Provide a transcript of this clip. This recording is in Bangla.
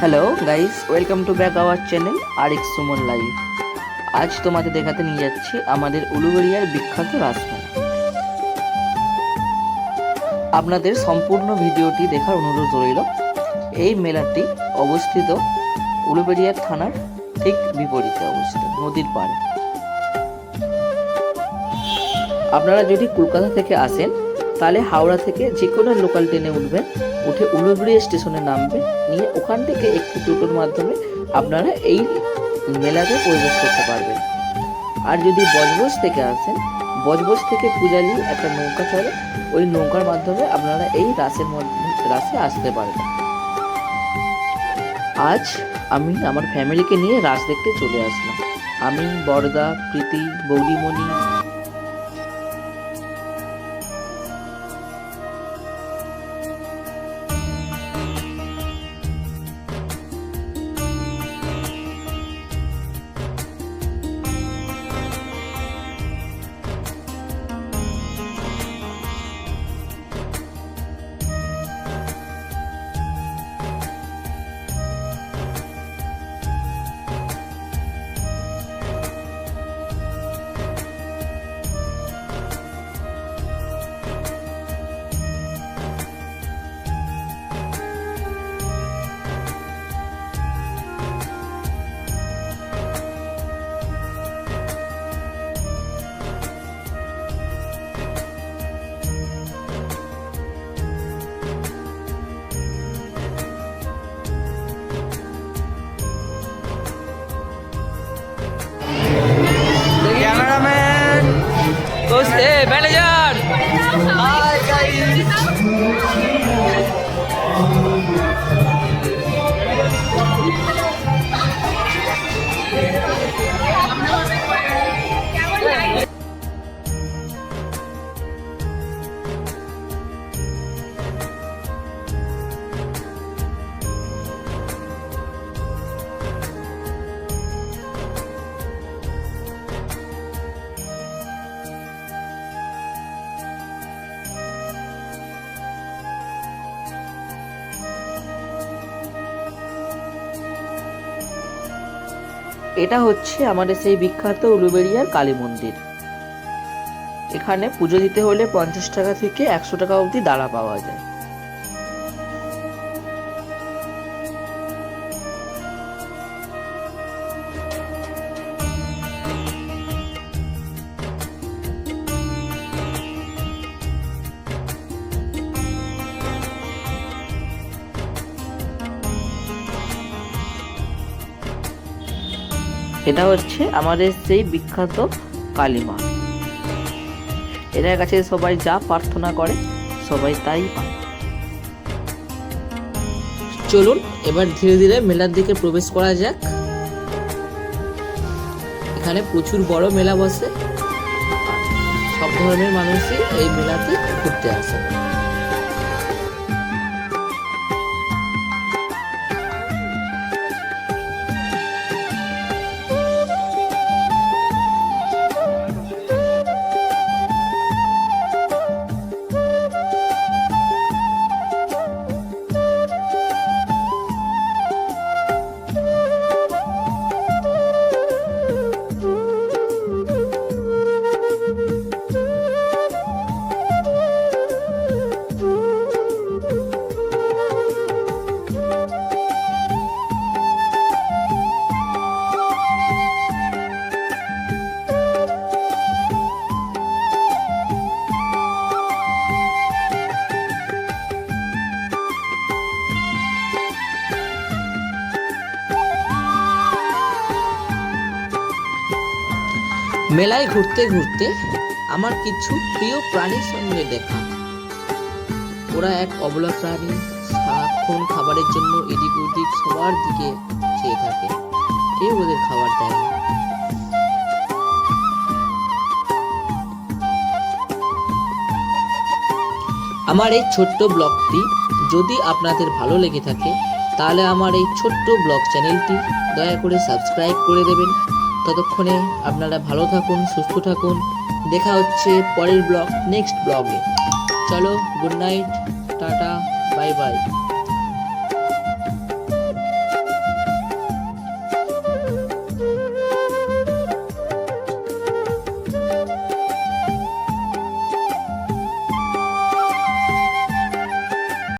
Hello guys welcome to back our channel R X Suman live আজ তোমাদের দেখাতে নিয়ে যাচ্ছি আমাদের উলুবেড়িয়ার বিখ্যাত রাসমেলা আপনাদের সম্পূর্ণ ভিডিওটি দেখার অনুরোধ রইল। এই মেলাটি অবস্থিত উলুবেড়িয়ার থানার ঠিক বিপরীতে অবস্থিত, নদীর পাড়ে। আপনারা যদি কলকাতা থেকে আসেন, তাহলে হাওড়া থেকে যে কোনো লোকাল ট্রেনে উঠবেন, উঠে উলুবেড়িয়া স্টেশনে নামবেন, নিয়ে ওখান থেকে একটি টোটোর মাধ্যমে আপনারা এই মেলাতে প্রবেশ করতে পারবেন। আর যদি বজবজ থেকে আসেন, বজবজ থেকে পূজালি একটা নৌকা চলে ওই নৌকার মাধ্যমে আপনারা এই রাসের মধ্যে, রাসে আসতে পারবেন। আজ আমি আমার ফ্যামিলিকে নিয়ে রাস দেখতে চলে আসলাম। আমি বরদা প্রীতি বৌদিমণি এ ম্যানেজার এটা হচ্ছে আমাদের সেই বিখ্যাত উলুবেড়িয়ার কালী মন্দির। এখানে পুজো দিতে হলে পঞ্চাশ টাকা থেকে একশো টাকা অবধি দাঁড়া পাওয়া যায়। এটা হচ্ছে আমাদের সেই বিখ্যাত কালীমা। এদের কাছে সবাই যা প্রার্থনা করে, সবাই তাই পায়। চলুন, এবার ধীরে ধীরে মেলার দিকে প্রবেশ করা যাক। এখানে প্রচুর বড় মেলা বসে। সব ধরনের মানুষই এই মেলাতে ঘুরতে আসে। মেলায় ঘুরতে ঘুরতে আমার কিছু প্রিয় প্রাণীর সঙ্গে দেখা। ওরা এক অবলা প্রাণী, সারাক্ষণ খাবারের জন্য এদিক ওদিক সবার দিকে চেয়ে থাকে। কেউ ওদের খাবার দেয় আমার এই ছোট্ট ব্লগটি যদি আপনাদের ভালো লেগে থাকে, তাহলে আমার এই ছোট্ট ব্লগ চ্যানেলটি দয়া করে সাবস্ক্রাইব করে দেবেন। ততক্ষণে আপনারা ভালো থাকুন, সুস্থ থাকুন। দেখা হচ্ছে পরের ব্লগ নেক্সট ব্লগে। চলো good night tata bye bye